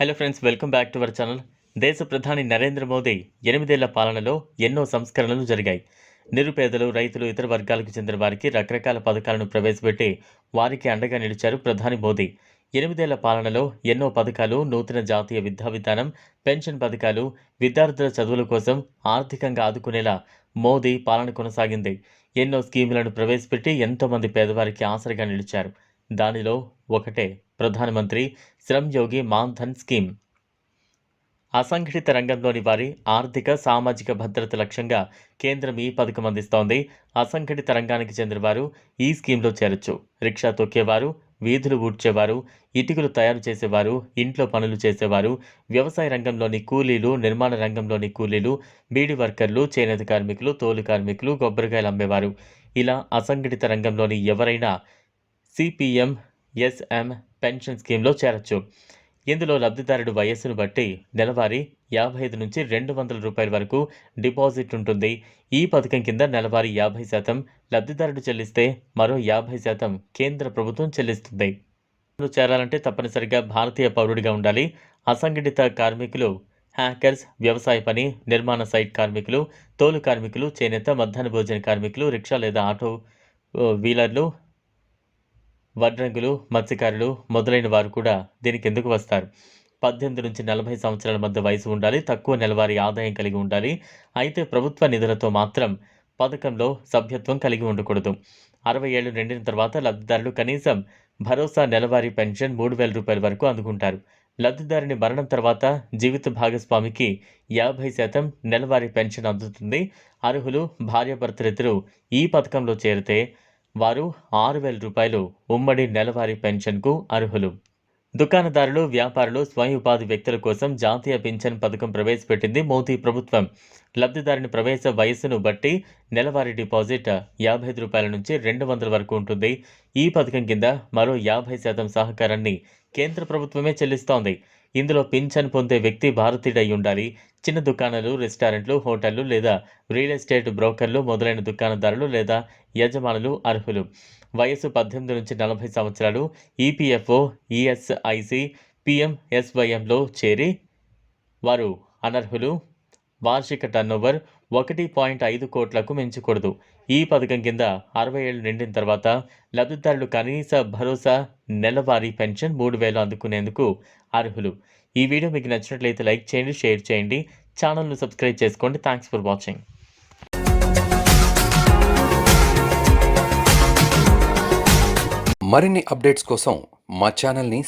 Hello friends welcome back to our channel దేశ ప్రధాని నరేంద్ర మోదీ ఎనిమిదేళ్ళ పాలనలో ఎన్నో సంస్కరణలు జరిగాయి. నిరుపేదలు రైతులు ఇతర వర్గాలకు చెందిన వారికి రకరకాల పథకాలను ప్రవేశపెట్టి వారికి అండగా నిలిచారు ప్రధాని మోదీ. ఎనిమిదేళ్ళ పాలనలో ఎన్నో పథకాలు నూతన జాతీయ విద్యా విధానం పెన్షన్ పథకాలు విద్యార్థుల చదువుల కోసం ఆర్థికంగా ఆదుకునేలా మోదీ పాలన కొనసాగింది. ఎన్నో స్కీములను ప్రవేశపెట్టి ఎంతోమంది పేదవారికి ఆసరిగా నిలిచారు. దానిలో ఒకటే ప్రధానమంత్రి శ్రమ్ యోగి మాన్ధన్ స్కీమ్. అసంఘటిత రంగంలోని వారి ఆర్థిక సామాజిక భద్రత లక్ష్యంగా కేంద్రం ఈ పథకం అందిస్తోంది. అసంఘటిత రంగానికి చెందిన వారు ఈ స్కీమ్లో చేరొచ్చు. రిక్షా తొక్కేవారు వీధులు ఊడ్చేవారు ఇటుకలు తయారు చేసేవారు ఇంట్లో పనులు చేసేవారు వ్యవసాయ రంగంలోని కూలీలు నిర్మాణ రంగంలోని కూలీలు బీడి వర్కర్లు చేనేత కార్మికులు తోలు కార్మికులు కొబ్బరికాయలు అమ్మేవారు. ఇలా అసంఘటిత రంగంలోని ఎవరైనా సిపిఎం ఎస్ఎం పెన్షన్ స్కీమ్లో చేరొచ్చు. ఇందులో లబ్ధిదారుడు వయస్సును బట్టి నెలవారీ యాభై ఐదు నుంచి రెండు వందల రూపాయల వరకు డిపాజిట్ ఉంటుంది. ఈ పథకం కింద నెలవారీ యాభై శాతం లబ్ధిదారుడు చెల్లిస్తే మరో యాభై శాతం కేంద్ర ప్రభుత్వం చెల్లిస్తుంది. చేరాలంటే తప్పనిసరిగా భారతీయ పౌరుడిగా ఉండాలి. అసంఘటిత కార్మికులు హ్యాకర్స్ వ్యవసాయ పని నిర్మాణ సైట్ కార్మికులు తోలు కార్మికులు చేనేత మధ్యాహ్న భోజన కార్మికులు రిక్షా లేదా ఆటో వీలర్లు వడ్రంగులు మత్స్యకారులు మొదలైన వారు కూడా దీనికి ఎందుకు వస్తారు? పద్దెనిమిది నుంచి నలభై సంవత్సరాల మధ్య వయసు ఉండాలి తక్కువ నెలవారీ ఆదాయం కలిగి ఉండాలి. అయితే ప్రభుత్వ నిధులతో మాత్రం పథకంలో సభ్యత్వం కలిగి ఉండకూడదు. అరవై ఏళ్ళు నిండిన తర్వాత లబ్ధిదారులు కనీసం భరోసా నెలవారీ పెన్షన్ మూడు వేల రూపాయల వరకు అందుకుంటారు. లబ్ధిదారుని మరణం తర్వాత జీవిత భాగస్వామికి యాభై శాతం నెలవారీ పెన్షన్ అందుతుంది. అర్హులు భార్యాభర్తలిద్దరూ ఈ పథకంలో చేరితే వారు ఆరు వేల రూపాయలు ఉమ్మడి నెలవారీ పెన్షన్కు అర్హులు. దుకాణదారులు వ్యాపారులు స్వయం ఉపాధి వ్యక్తుల కోసం జాతీయ పింఛన్ పథకం ప్రవేశపెట్టింది మోదీ ప్రభుత్వం. లబ్ధిదారుని ప్రవేశ వయస్సును బట్టి నెలవారీ డిపాజిట్ యాభై ఐదు రూపాయల నుంచి రెండు వందల వరకు ఉంటుంది. ఈ పథకం కింద మరో యాభై శాతం సహకారాన్ని కేంద్ర ప్రభుత్వమే చెల్లిస్తోంది. ఇందులో పింఛన్ పొందే వ్యక్తి భారతీయుడై ఉండాలి చిన్న దుకాణాలు రెస్టారెంట్లు హోటళ్ళు లేదా రియల్ ఎస్టేట్ బ్రోకర్లు మొదలైన దుకాణదారులు లేదా యజమానులు అర్హులు. వయసు పద్దెనిమిది నుంచి నలభై సంవత్సరాలు ఈపీఎఫ్ఓ ఈఎస్ఐసి పిఎంఎస్వైఎంలో చేరి వారు అనర్హులు. వార్షిక టర్నోవర్ ఒకటి పాయింట్ ఐదు కోట్లకు మించకూడదు. ఈ పథకం కింద అరవై ఏళ్ళు నిండిన తర్వాత లబ్ధిదారులు కనీస భరోసా నెలవారీ పెన్షన్ మూడు వేలు అందుకునేందుకు అర్హులు. ఈ వీడియో మీకు నచ్చినట్లయితే లైక్ చేయండి షేర్ చేయండి. ఛానల్ను సబ్స్క్రైబ్ చేసుకోండి. Thanks for watching. మరిన్ని అప్డేట్స్ కోసం మా ఛానల్ని